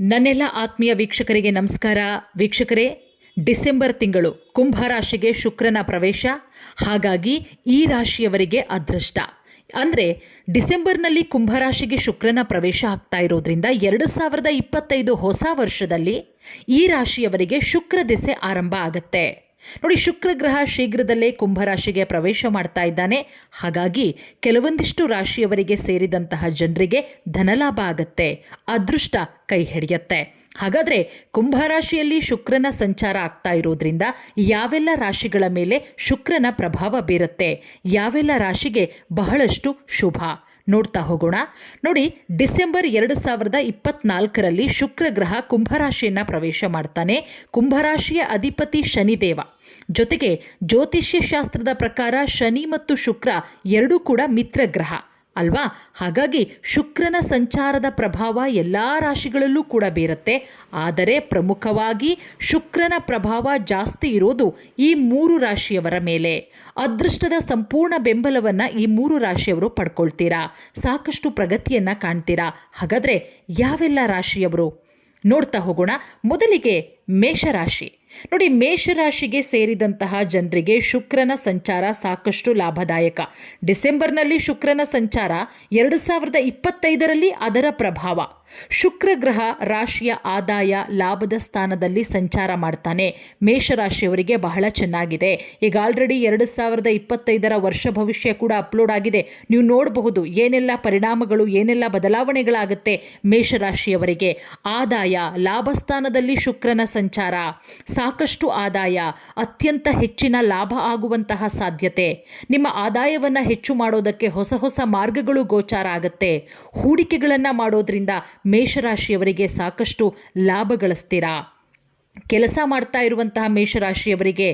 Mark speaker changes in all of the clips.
Speaker 1: ನನ್ನೆಲ್ಲ ಆತ್ಮೀಯ ವೀಕ್ಷಕರಿಗೆ ನಮಸ್ಕಾರ. ವೀಕ್ಷಕರೇ, ಡಿಸೆಂಬರ್ ತಿಂಗಳು ಕುಂಭ ರಾಶಿಗೆ ಶುಕ್ರನ ಪ್ರವೇಶ, ಹಾಗಾಗಿ ಈ ರಾಶಿಯವರಿಗೆ ಅದೃಷ್ಟ. ಅಂದರೆ, ಡಿಸೆಂಬರ್ನಲ್ಲಿ ಕುಂಭರಾಶಿಗೆ ಶುಕ್ರನ ಪ್ರವೇಶ ಆಗ್ತಾ ಇರೋದ್ರಿಂದ ಎರಡು ಸಾವಿರದ ಇಪ್ಪತ್ತೈದು ಹೊಸ ವರ್ಷದಲ್ಲಿ ಈ ರಾಶಿಯವರಿಗೆ ಶುಕ್ರ ದಿಸೆ ಆರಂಭ ಆಗತ್ತೆ. ನೋಡಿ, ಶುಕ್ರ ಗ್ರಹ ಶೀಘ್ರದಲ್ಲೇ ಕುಂಭರಾಶಿಗೆ ಪ್ರವೇಶ ಮಾಡ್ತಾ ಇದ್ದಾನೆ. ಹಾಗಾಗಿ ಕೆಲವೊಂದಿಷ್ಟು ರಾಶಿಯವರಿಗೆ ಸೇರಿದಂತಹ ಜನರಿಗೆ ಧನಲಾಭ ಆಗತ್ತೆ. ಅದೃಷ್ಟ ಕೈ ಹಿಡಿಯತ್ತೆ. ಹಾಗಾದರೆ ಕುಂಭರಾಶಿಯಲ್ಲಿ ಶುಕ್ರನ ಸಂಚಾರ ಆಗ್ತಾ ಇರೋದ್ರಿಂದ ಯಾವೆಲ್ಲ ರಾಶಿಗಳ ಮೇಲೆ ಶುಕ್ರನ ಪ್ರಭಾವ ಬೀರುತ್ತೆ? ಯಾವೆಲ್ಲ ರಾಶಿಗೆ ಬಹಳಷ್ಟು ಶುಭ? ನೋಡ್ತಾ ಹೋಗೋಣ. ನೋಡಿ, ಡಿಸೆಂಬರ್ ಎರಡು ಸಾವಿರದ ಇಪ್ಪತ್ನಾಲ್ಕರಲ್ಲಿ ಶುಕ್ರ ಗ್ರಹ ಕುಂಭರಾಶಿಯನ್ನು ಪ್ರವೇಶ ಮಾಡ್ತಾನೆ. ಕುಂಭರಾಶಿಯ ಅಧಿಪತಿ ಶನಿದೇವ. ಜೊತೆಗೆ ಜ್ಯೋತಿಷ್ಯ ಶಾಸ್ತ್ರದ ಪ್ರಕಾರ ಶನಿ ಮತ್ತು ಶುಕ್ರ ಎರಡೂ ಕೂಡ ಮಿತ್ರ ಗ್ರಹ. ಅಲ್ವಾ? ಹಾಗಾಗಿ ಶುಕ್ರನ ಸಂಚಾರದ ಪ್ರಭಾವ ಎಲ್ಲ ರಾಶಿಗಳಲ್ಲೂ ಕೂಡ ಬೀರುತ್ತೆ. ಆದರೆ ಪ್ರಮುಖವಾಗಿ ಶುಕ್ರನ ಪ್ರಭಾವ ಜಾಸ್ತಿ ಇರೋದು ಈ ಮೂರು ರಾಶಿಯವರ ಮೇಲೆ. ಅದೃಷ್ಟದ ಸಂಪೂರ್ಣ ಬೆಂಬಲವನ್ನು ಈ ಮೂರು ರಾಶಿಯವರು ಪಡ್ಕೊಳ್ತೀರಾ? ಸಾಕಷ್ಟು ಪ್ರಗತಿಯನ್ನು ಕಾಣ್ತೀರಾ? ಹಾಗಾದರೆ ಯಾವೆಲ್ಲ ರಾಶಿಯವರು? ನೋಡ್ತಾ ಹೋಗೋಣ. ಮೊದಲಿಗೆ ಮೇಷರಾಶಿ. ನೋಡಿ, ಮೇಷರಾಶಿಗೆ ಸೇರಿದಂತಹ ಜನರಿಗೆ ಶುಕ್ರನ ಸಂಚಾರ ಸಾಕಷ್ಟು ಲಾಭದಾಯಕ. ಡಿಸೆಂಬರ್ನಲ್ಲಿ ಶುಕ್ರನ ಸಂಚಾರ ಎರಡು ಸಾವಿರದ ಇಪ್ಪತ್ತೈದರಲ್ಲಿ ಅದರ ಪ್ರಭಾವ. ಶುಕ್ರ ಗ್ರಹ ರಾಶಿಯ ಆದಾಯ ಲಾಭದ ಸ್ಥಾನದಲ್ಲಿ ಸಂಚಾರ ಮಾಡ್ತಾನೆ. ಮೇಷರಾಶಿಯವರಿಗೆ ಬಹಳ ಚೆನ್ನಾಗಿದೆ. ಈಗ ಆಲ್ರೆಡಿ ಎರಡು ಸಾವಿರದ ಇಪ್ಪತ್ತೈದರ ವರ್ಷ ಭವಿಷ್ಯ ಕೂಡ ಅಪ್ಲೋಡ್ ಆಗಿದೆ. ನೀವು ನೋಡಬಹುದು ಏನೆಲ್ಲ ಪರಿಣಾಮಗಳು, ಏನೆಲ್ಲ ಬದಲಾವಣೆಗಳಾಗುತ್ತೆ ಮೇಷರಾಶಿಯವರಿಗೆ. ಆದಾಯ ಲಾಭ ಸ್ಥಾನದಲ್ಲಿ ಶುಕ್ರನ ಸಂಚಾರ. ಸಾಕಷ್ಟು ಆದಾಯ, ಅತ್ಯಂತ ಹೆಚ್ಚಿನ ಲಾಭ ಆಗುವಂತಹ ಸಾಧ್ಯತೆ. ನಿಮ್ಮ ಆದಾಯವನ್ನು ಹೆಚ್ಚು ಮಾಡೋದಕ್ಕೆ ಹೊಸ ಹೊಸ ಮಾರ್ಗಗಳು ಗೋಚಾರ ಆಗುತ್ತೆ. ಹೂಡಿಕೆಗಳನ್ನು ಮಾಡೋದ್ರಿಂದ ಮೇಷರಾಶಿಯವರಿಗೆ ಸಾಕಷ್ಟು ಲಾಭ ಗಳಿಸ್ತೀರಾ? ಕೆಲಸ ಮಾಡ್ತಾ ಇರುವಂತಹ ಮೇಷರಾಶಿಯವರಿಗೆ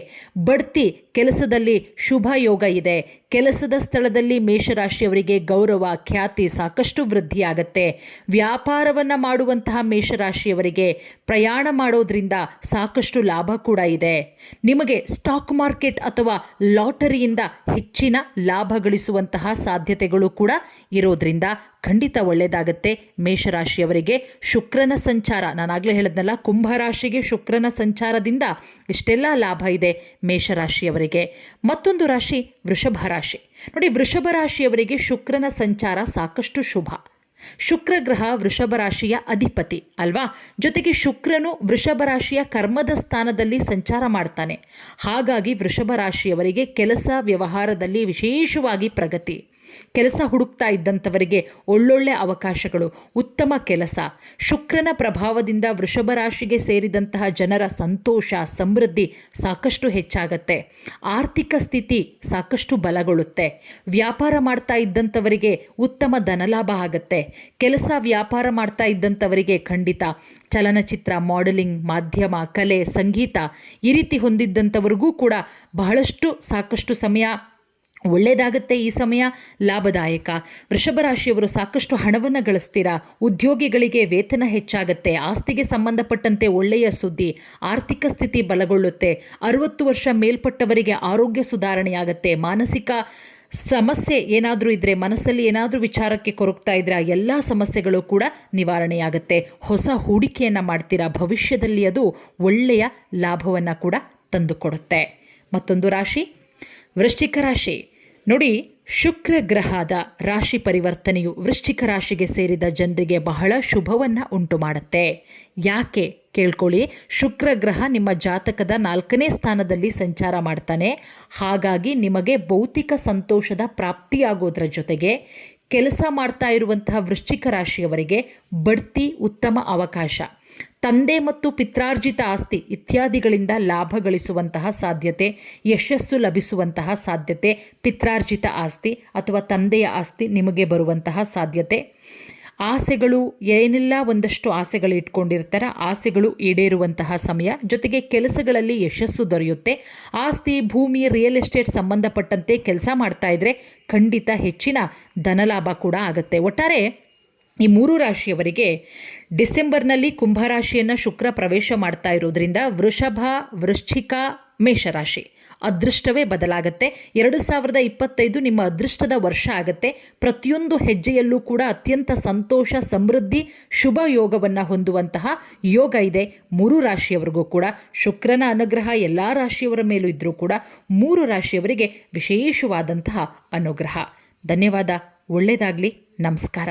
Speaker 1: ಬಡ್ತಿ ಕೆಲಸದಲ್ಲಿ ಶುಭ ಯೋಗ ಇದೆ. ಕೆಲಸದ ಸ್ಥಳದಲ್ಲಿ ಮೇಷರಾಶಿಯವರಿಗೆ ಗೌರವ, ಖ್ಯಾತಿ ಸಾಕಷ್ಟು ವೃದ್ಧಿಯಾಗತ್ತೆ. ವ್ಯಾಪಾರವನ್ನು ಮಾಡುವಂತಹ ಮೇಷರಾಶಿಯವರಿಗೆ ಪ್ರಯಾಣ ಮಾಡೋದ್ರಿಂದ ಸಾಕಷ್ಟು ಲಾಭ ಕೂಡ ಇದೆ. ನಿಮಗೆ ಸ್ಟಾಕ್ ಮಾರ್ಕೆಟ್ ಅಥವಾ ಲಾಟರಿಯಿಂದ ಹೆಚ್ಚಿನ ಲಾಭ ಗಳಿಸುವಂತಹ ಸಾಧ್ಯತೆಗಳು ಕೂಡ ಇರೋದ್ರಿಂದ ಖಂಡಿತ ಒಳ್ಳೆಯದಾಗತ್ತೆ ಮೇಷರಾಶಿಯವರಿಗೆ ಶುಕ್ರನ ಸಂಚಾರ, ನಾನಾಗಲೇ ಹೇಳಿದ್ನಲ್ಲ ಕುಂಭರಾಶಿಗೆ ಶುಕ್ರನ ಸಂಚಾರದಿಂದ ಇಷ್ಟೆಲ್ಲ ಲಾಭ ಇದೆ ಮೇಷರಾಶಿಯವರಿಗೆ. ಮತ್ತೊಂದು ರಾಶಿ ವೃಷಭ ರಾಶಿ. ನೋಡಿ, ವೃಷಭ ರಾಶಿಯವರಿಗೆ ಶುಕ್ರನ ಸಂಚಾರ ಸಾಕಷ್ಟು ಶುಭ. ಶುಕ್ರ ಗ್ರಹ ವೃಷಭ ರಾಶಿಯ ಅಧಿಪತಿ, ಅಲ್ವಾ? ಜೊತೆಗೆ ಶುಕ್ರನು ವೃಷಭ ರಾಶಿಯ ಕರ್ಮದ ಸ್ಥಾನದಲ್ಲಿ ಸಂಚಾರ ಮಾಡ್ತಾನೆ. ಹಾಗಾಗಿ ವೃಷಭ ರಾಶಿಯವರಿಗೆ ಕೆಲಸ, ವ್ಯವಹಾರದಲ್ಲಿ ವಿಶೇಷವಾಗಿ ಪ್ರಗತಿ. ಕೆಲಸ ಹುಡುಕ್ತಾ ಇದ್ದಂಥವರಿಗೆ ಒಳ್ಳೊಳ್ಳೆ ಅವಕಾಶಗಳು, ಉತ್ತಮ ಕೆಲಸ. ಶುಕ್ರನ ಪ್ರಭಾವದಿಂದ ವೃಷಭ ರಾಶಿಗೆ ಸೇರಿದಂತಹ ಜನರ ಸಂತೋಷ, ಸಮೃದ್ಧಿ ಸಾಕಷ್ಟು ಹೆಚ್ಚಾಗತ್ತೆ. ಆರ್ಥಿಕ ಸ್ಥಿತಿ ಸಾಕಷ್ಟು ಬಲಗೊಳ್ಳುತ್ತೆ. ವ್ಯಾಪಾರ ಮಾಡ್ತಾ ಇದ್ದಂಥವರಿಗೆ ಉತ್ತಮ ಧನಲಾಭ ಆಗತ್ತೆ. ಕೆಲಸ ವ್ಯಾಪಾರ ಮಾಡ್ತಾ ಇದ್ದಂಥವರಿಗೆ ಖಂಡಿತ ಚಲನಚಿತ್ರ, ಮಾಡೆಲಿಂಗ್, ಮಾಧ್ಯಮ, ಕಲೆ, ಸಂಗೀತ ಈ ರೀತಿ ಹೊಂದಿದ್ದಂಥವ್ರಿಗೂ ಕೂಡ ಬಹಳಷ್ಟು ಸಾಕಷ್ಟು ಸಮಯ ಒಳ್ಳೆಯದಾಗುತ್ತೆ ಈ ಸಮಯ? ಲಾಭದಾಯಕ. ವೃಷಭ ರಾಶಿಯವರು ಸಾಕಷ್ಟು ಹಣವನ್ನು ಗಳಿಸ್ತೀರಾ? ಉದ್ಯೋಗಿಗಳಿಗೆ ವೇತನ ಹೆಚ್ಚಾಗುತ್ತೆ. ಆಸ್ತಿಗೆ ಸಂಬಂಧಪಟ್ಟಂತೆ ಒಳ್ಳೆಯ ಸುದ್ದಿ. ಆರ್ಥಿಕ ಸ್ಥಿತಿ ಬಲಗೊಳ್ಳುತ್ತೆ. ಅರುವತ್ತು ವರ್ಷ ಮೇಲ್ಪಟ್ಟವರಿಗೆ ಆರೋಗ್ಯ ಸುಧಾರಣೆಯಾಗುತ್ತೆ. ಮಾನಸಿಕ ಸಮಸ್ಯೆ ಏನಾದರೂ ಇದ್ದರೆ ಮನಸ್ಸಲ್ಲಿ ಏನಾದರೂ ವಿಚಾರಕ್ಕೆ ಕೊರಗ್ತಾ ಇದ್ರೆ ಎಲ್ಲ ಸಮಸ್ಯೆಗಳು ಕೂಡ ನಿವಾರಣೆಯಾಗುತ್ತೆ. ಹೊಸ ಹೂಡಿಕೆಯನ್ನು ಮಾಡ್ತೀರಾ? ಭವಿಷ್ಯದಲ್ಲಿ ಅದು ಒಳ್ಳೆಯ ಲಾಭವನ್ನು ಕೂಡ ತಂದುಕೊಡುತ್ತೆ. ಮತ್ತೊಂದು ರಾಶಿ? ವೃಶ್ಚಿಕ ರಾಶಿ. ನೋಡಿ, ಶುಕ್ರ ಗ್ರಹದ ರಾಶಿ ಪರಿವರ್ತನೆಯು ವೃಶ್ಚಿಕ ರಾಶಿಗೆ ಸೇರಿದ ಜನರಿಗೆ ಬಹಳ ಶುಭವನ್ನು ಉಂಟು ಮಾಡುತ್ತೆ. ಯಾಕೆ ಕೇಳ್ಕೊಳ್ಳಿ, ಶುಕ್ರ ಗ್ರಹ ನಿಮ್ಮ ಜಾತಕದ ನಾಲ್ಕನೇ ಸ್ಥಾನದಲ್ಲಿ ಸಂಚಾರ ಮಾಡ್ತಾನೆ. ಹಾಗಾಗಿ ನಿಮಗೆ ಭೌತಿಕ ಸಂತೋಷದ ಪ್ರಾಪ್ತಿಯಾಗೋದ್ರ ಜೊತೆಗೆ ಕೆಲಸ ಮಾಡ್ತಾ ಇರುವಂತಹ ವೃಶ್ಚಿಕ ರಾಶಿಯವರಿಗೆ ಬಡ್ತಿ ಉತ್ತಮ ಅವಕಾಶ. ತಂದೆ ಮತ್ತು ಪಿತ್ರಾರ್ಜಿತ ಆಸ್ತಿ ಇತ್ಯಾದಿಗಳಿಂದ ಲಾಭ ಗಳಿಸುವಂತಹ ಸಾಧ್ಯತೆ, ಯಶಸ್ಸು ಲಭಿಸುವಂತಹ ಸಾಧ್ಯತೆ, ಪಿತ್ರಾರ್ಜಿತ ಆಸ್ತಿ ಅಥವಾ ತಂದೆಯ ಆಸ್ತಿ ನಿಮಗೆ ಬರುವಂತಹ ಸಾಧ್ಯತೆ. ಆಸೆಗಳು ಏನೆಲ್ಲ ಒಂದಷ್ಟು ಆಸೆಗಳು ಇಟ್ಕೊಂಡಿರ್ತಾರ, ಆಸೆಗಳು ಈಡೇರುವಂತಹ ಸಮಯ, ಜೊತೆಗೆ ಕೆಲಸಗಳಲ್ಲಿ ಯಶಸ್ಸು ದೊರೆಯುತ್ತೆ. ಆಸ್ತಿ, ಭೂಮಿ ರಿಯಲ್ ಎಸ್ಟೇಟ್ ಸಂಬಂಧಪಟ್ಟಂತೆ ಕೆಲಸ ಮಾಡ್ತಾ ಇದ್ರೆ ಖಂಡಿತ ಹೆಚ್ಚಿನ ಧನಲಾಭ ಕೂಡ ಆಗುತ್ತೆ. ಒಟ್ಟಾರೆ ಈ ಮೂರು ರಾಶಿಯವರಿಗೆ ಡಿಸೆಂಬರ್ನಲ್ಲಿ ಕುಂಭರಾಶಿಯನ್ನು ಶುಕ್ರ ಪ್ರವೇಶ ಮಾಡ್ತಾ ಇರೋದ್ರಿಂದ ವೃಷಭ, ವೃಶ್ಚಿಕ ಮೇಷರಾಶಿ ಅದೃಷ್ಟವೇ ಬದಲಾಗತ್ತೆ. ಎರಡು ಸಾವಿರದ ಇಪ್ಪತ್ತೈದು ನಿಮ್ಮ ಅದೃಷ್ಟದ ವರ್ಷ ಆಗತ್ತೆ. ಪ್ರತಿಯೊಂದು ಹೆಜ್ಜೆಯಲ್ಲೂ ಕೂಡ ಅತ್ಯಂತ ಸಂತೋಷ, ಸಮೃದ್ಧಿ, ಶುಭ ಯೋಗವನ್ನು ಹೊಂದುವಂತಹ ಯೋಗ ಇದೆ. ಮೂರು ರಾಶಿಯವರಿಗೂ ಕೂಡ ಶುಕ್ರನ ಅನುಗ್ರಹ ಎಲ್ಲ ರಾಶಿಯವರ ಮೇಲೂ ಇದ್ದರೂ ಕೂಡ ಮೂರು ರಾಶಿಯವರಿಗೆ ವಿಶೇಷವಾದಂತಹ ಅನುಗ್ರಹ. ಧನ್ಯವಾದ. ಒಳ್ಳೆಯದಾಗಲಿ ನಮಸ್ಕಾರ.